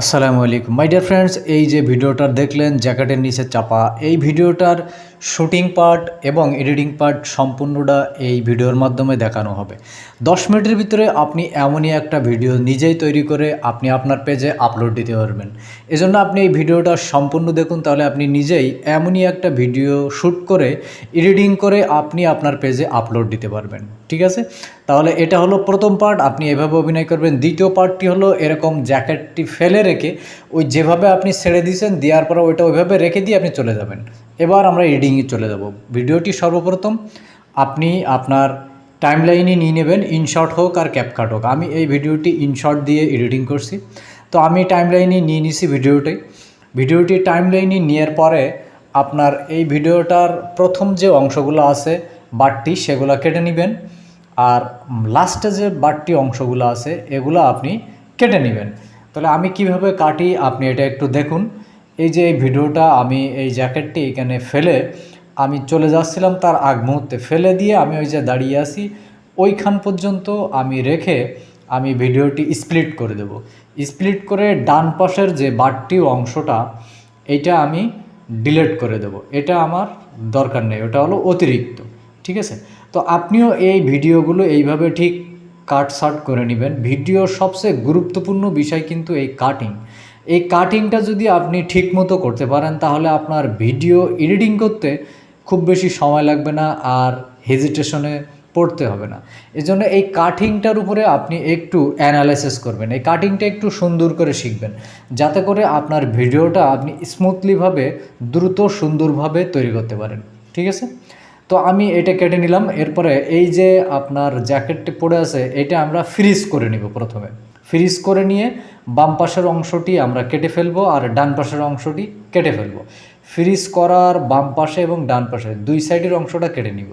আসসালামু আলাইকুম। My dear friends এই যে ভিডিওটা দেখলেন, জ্যাকেটের নিচে চাপা, এই ভিডিওটার শুটিং পার্ট এবং এডিটিং পার্ট সম্পূর্ণটা এই ভিডিওর মাধ্যমে দেখানো হবে। দশ মিনিটের ভিতরে আপনি এমনই একটা ভিডিও নিজেই তৈরি করে আপনি আপনার পেজে আপলোড দিতে পারবেন। এজন্য আপনি এই ভিডিওটা সম্পূর্ণ দেখুন, তাহলে আপনি নিজেই এমনই একটা ভিডিও শ্যুট করে, এডিটিং করে আপনি আপনার পেজে আপলোড দিতে পারবেন। ঠিক আছে? তাহলে এটা হলো প্রথম পার্ট, আপনি এভাবে অভিনয় করবেন। দ্বিতীয় পার্টটি হলো এরকম জ্যাকেটটি ফেলে রেখে ওই যেভাবে আপনি ছেড়ে দিয়েছেন, দেওয়ার পরে ওইটা ওইভাবে রেখে দিয়ে আপনি চলে যাবেন। এবার আমরা এডিংয়ে চলে যাব। ভিডিওটি সর্বপ্রথম আপনি আপনার টাইম লাইনে নিয়ে নেবেন ইনশর্ট হোক আর ক্যাপকাট হোক। আমি এই ভিডিওটি ইনশর্ট দিয়ে এডিটিং করছি। তো আমি টাইম লাইনে নিয়ে নিছি ভিডিওটি। ভিডিওটি টাইম লাইনে নেওয়ার পরে আপনার এই ভিডিওটার প্রথম যে অংশগুলো আছে বাটটি সেগুলো কেটে নেবেন। আর লাস্টে যে বাটটি অংশগুলো আছে, এগুলো আপনি কেটে নেবেন। তাহলে আমি কীভাবে কাটি? আপনি এটা একটু দেখুন। এই যে এই ভিডিওটা আমি এই জ্যাকেটটি এখানে ফেলে আমি চলে যাচ্ছিলাম তার আগ মুহূর্তে। ফেলে দিয়ে আমি ওই যে দাঁড়িয়ে আসি ওইখান পর্যন্ত আমি রেখে আমি ভিডিওটি স্প্লিট করে দেব। স্প্লিট করে ডান পাশের যে বাড়তি অংশটা, এটা আমি ডিলিট করে দেব। এটা আমার দরকার নেই, ওটা হলো অতিরিক্ত, ঠিক আছে? তো আপনিও এই ভিডিওগুলো এইভাবে ঠিক কাট সাট করে নেবেন। ভিডিওর সবচেয়ে গুরুত্বপূর্ণ বিষয় কিন্তু এই কাটিং এই কাটিংটা যদি আপনি ঠিক মতো করতে পারেন, তাহলে আপনার ভিডিও এডিটিং করতে খুব বেশি সময় লাগবে না আর হেজিটেশনে পড়তে হবে না। এজন্য এই কাটিংটার উপরে আপনি একটু অ্যানালাইসিস করবেন। এই কাটিংটা একটু সুন্দর করে শিখবেন। যাতে করে আপনার ভিডিওটা আপনি স্মুথলিভাবে দ্রুত সুন্দরভাবে তৈরি করতে পারেন। ঠিক আছে? তো আমি এটা কেটে নিলাম। এরপরে এই যে আপনার জ্যাকেটটি পড়ে আছে, এটা আমরা ফ্রিজ করে নিব প্রথমে। ফ্রিজ করে নিয়ে বাম পাশের অংশটি আমরা কেটে ফেলব আর ডান পাশের অংশটি কেটে ফেলব। ফ্রিজ করার বাম পাশে এবং ডান পাশে দুই সাইডের অংশটা কেটে নিব।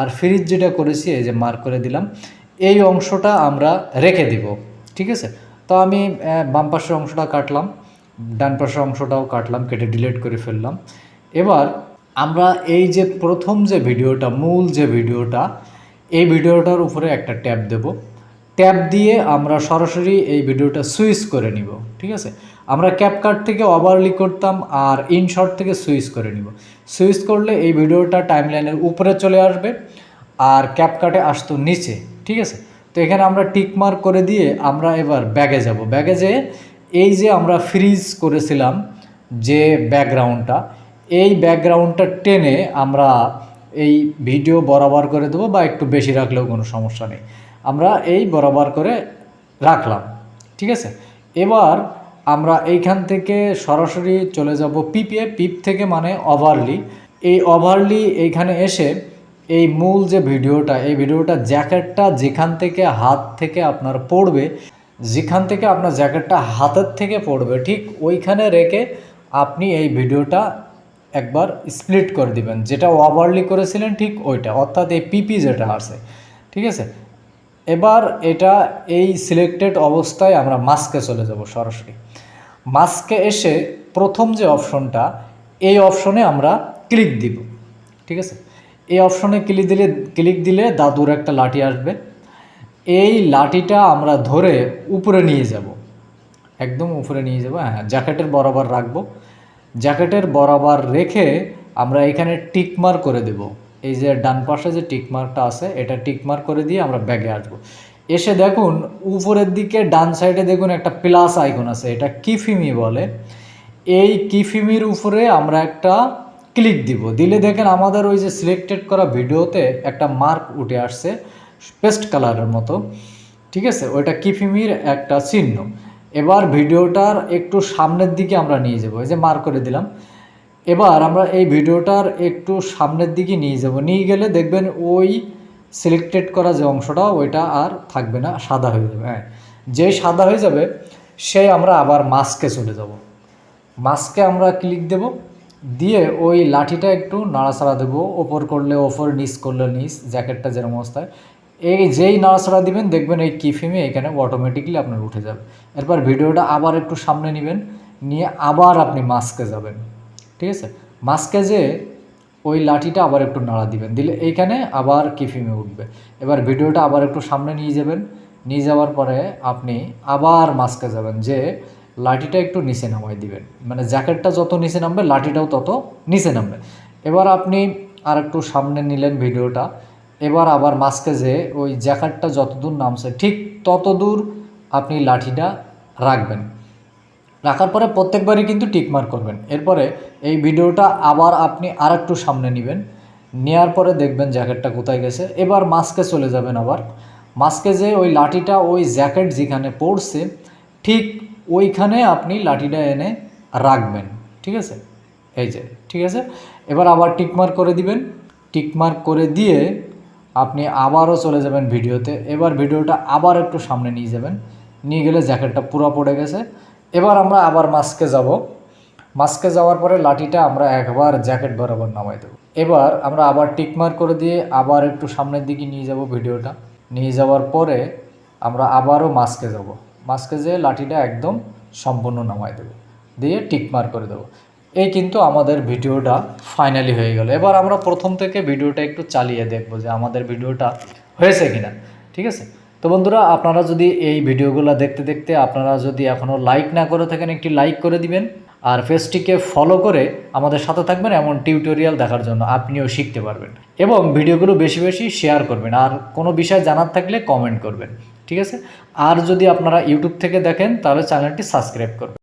আর ফ্রিজ যেটা করেছি, এই যে মার্ক করে দিলাম, এই অংশটা আমরা রেখে দিব। ঠিক আছে? তো আমি বাম পাশের অংশটা কাটলাম, ডান পাশের অংশটাও কাটলাম, কেটে ডিলিট করে ফেললাম। এবার আমরা এই যে প্রথম যে ভিডিওটা, মূল যে ভিডিওটা, এই ভিডিওটার উপরে একটা ট্যাব দেব। ট্যাব দিয়ে আমরা সরাসরি এই ভিডিওটা সুইচ করে নিব, ঠিক আছে? আমরা ক্যাপকাট থেকে ওভারলি করতাম আর ইনশর্ট থেকে সুইচ করে নিব। সুইচ করলে এই ভিডিওটা টাইমলাইনের উপরে চলে আসবে আর ক্যাপকাটে আসতো নিচে, ঠিক আছে? তো এখানে আমরা টিকমার্ক করে দিয়ে আমরা এবার ব্যাগে যাব। ব্যাগে যেয়ে এই যে আমরা ফ্রিজ করেছিলাম যে ব্যাকগ্রাউন্ডটা এই ব্যাকগ্রাউন্ডটা টেনে আমরা এই ভিডিও বরাবর করে দেবো বা একটু বেশি রাখলেও কোনো সমস্যা নেই। আমরা এই বরাবর করে রাখলাম, ঠিক আছে? এবার আমরা এইখান থেকে সরাসরি চলে যাব পিপে পিপ থেকে মানে ওভারলি এই ওভারলি এইখানে এসে এই মূল যে ভিডিওটা, এই ভিডিওটা জ্যাকেটটা যেখান থেকে হাত থেকে আপনার পড়বে, যেখান থেকে আপনার জ্যাকেটটা হাতের থেকে পড়বে, ঠিক ওইখানে রেখে আপনি এই ভিডিওটা একবার স্প্লিট করে দিবেন। যেটা ওভারলি করেছিলেন ঠিক ওইটা, অর্থাৎ এই পিপি যেটা আছে, ঠিক আছে? এবার এটা এই সিলেক্টেড অবস্থায় আমরা মাস্কে চলে যাব সরাসরি। মাস্কে এসে প্রথম যে অপশনটা এই অপশনে আমরা ক্লিক দিব, ঠিক আছে? এই অপশনে ক্লিক দিলে ক্লিক দিলে দাদুর একটা লাঠি আসবে। এই লাঠিটা আমরা ধরে উপরে নিয়ে যাব। একদম উপরে নিয়ে যাব হ্যাঁ জ্যাকেটের বরাবর রাখব। জ্যাকেটের বরাবর রেখে আমরা এখানে টিকমার করে দেব। এই যে ডান পাশে যে টিকমার্কটা আছে, এটা টিকমার করে দিয়ে আমরা ব্যাগে আসব। এসে দেখুন, উপরের দিকে ডান সাইডে দেখুন একটা প্লাস আইকন আছে, এটা কিফিমি বলে। এই কিফিমির উপরে আমরা একটা ক্লিক দিব। দিলে দেখেন আমাদের ওই যে সিলেক্টেড করা ভিডিওতে একটা মার্ক উঠে আসছে, পেস্ট কালারের মতো। ঠিক আছে? ওইটা কিফিমির একটা চিহ্ন। এবার ভিডিওটার একটু সামনের দিকে আমরা নিয়ে যাব, এই যে মার করে দিলাম। এবার আমরা এই ভিডিওটার একটু সামনের দিকে নিয়ে যাব। নিয়ে গেলে দেখবেন ওই সিলেক্টেড করা যে অংশটা, ওইটা আর থাকবে না, সাদা হয়ে যাবে। হ্যাঁ যেই সাদা হয়ে যাবে সেই আমরা আবার মাস্কে চলে যাব। মাস্কে আমরা ক্লিক দেব, দিয়ে ওই লাঠিটা একটু নাড়াচাড়া দেবো, ওপর করলে ওপর, নিচ করলে নিচ, জ্যাকেটটা যেরকম অবস্থায়। এই যেই নাড়াচাড়া দিবেন, দেখবেন এই কিফিমে এখানে অটোমেটিকলি আপনার উঠে যাবে। এরপর ভিডিওটা আবার একটু সামনে নেবেন, নিয়ে আবার আপনি মাস্কে যাবেন। ঠিক আছে? মাস্কে যে ওই লাঠিটা আবার একটু নাড়া দিবেন। দিলে এইখানে আবার কিফিমে উঠবে। এবার ভিডিওটা আবার একটু সামনে নিয়ে যাবেন। নিয়ে যাওয়ার পরে আপনি আবার মাস্কে যাবেন, যে লাঠিটা একটু নিচে নামাই দিবেন। মানে জ্যাকেটটা যত নিচে নামবে, লাঠিটাও তত নিচে নামবে। এবার আপনি আর একটু সামনে নিলেন ভিডিওটা। এবার আবার মাস্কে যে ওই জ্যাকেটটা যতদূর নামছে, ঠিক ততদূর আপনি লাঠিটা রাখবেন। রাখার পরে প্রত্যেকবারই কিন্তু টিকমার করবেন। এরপরে এই ভিডিওটা আবার আপনি আর একটু সামনে নেবেন। নেওয়ার পরে দেখবেন জ্যাকেটটা কোথায় গেছে। এবার মাস্কে চলে যাবেন আবার। মাস্কে যে ওই লাঠিটা ওই জ্যাকেট যেখানে পড়ছে, ঠিক ওইখানে আপনি লাঠিটা এনে রাখবেন। ঠিক আছে? এই যে, ঠিক আছে? এবার আবার টিকমার করে দিবেন। টিকমার্ক করে দিয়ে আপনি আবারও চলে যাবেন ভিডিওতে। এবার ভিডিওটা আবার একটু সামনে নিয়ে যাবেন। নিয়ে গেলে জ্যাকেটটা পুরো পড়ে গেছে। এবার আমরা আবার মাস্কে যাব। মাস্কে যাওয়ার পরে লাঠিটা আমরা একবার জ্যাকেট বরাবর নামাই দেবো। এবার আমরা আবার টিকমার করে দিয়ে আবার একটু সামনের দিকে নিয়ে যাব ভিডিওটা। নিয়ে যাওয়ার পরে আমরা আবারও মাস্কে যাব। মাস্কে যেয়ে লাঠিটা একদম সম্পূর্ণ নামাই দেবো। দিয়ে টিকমার করে দেবো। এই কিন্তু আমাদের ভিডিওটা ফাইনালি হয়ে গেল। এবার আমরা প্রথম থেকে ভিডিওটা একটু চালিয়ে দেখব যে আমাদের ভিডিওটা হয়েছে কিনা, ঠিক আছে? তো বন্ধুরা, আপনারা যদি এই ভিডিওগুলো দেখতে দেখতে আপনারা যদি এখনও লাইক না করে থাকেন, একটি লাইক করে দিবেন আর পেজটিকে ফলো করে আমাদের সাথে থাকবেন এমন টিউটোরিয়াল দেখার জন্য আপনিও শিখতে পারবেন এবং ভিডিওগুলো বেশি বেশি শেয়ার করবেন আর কোনো বিষয় জানার থাকলে কমেন্ট করবেন, ঠিক আছে? আর যদি আপনারা ইউটিউব থেকে দেখেন, তাহলে চ্যানেলটি সাবস্ক্রাইব করবেন।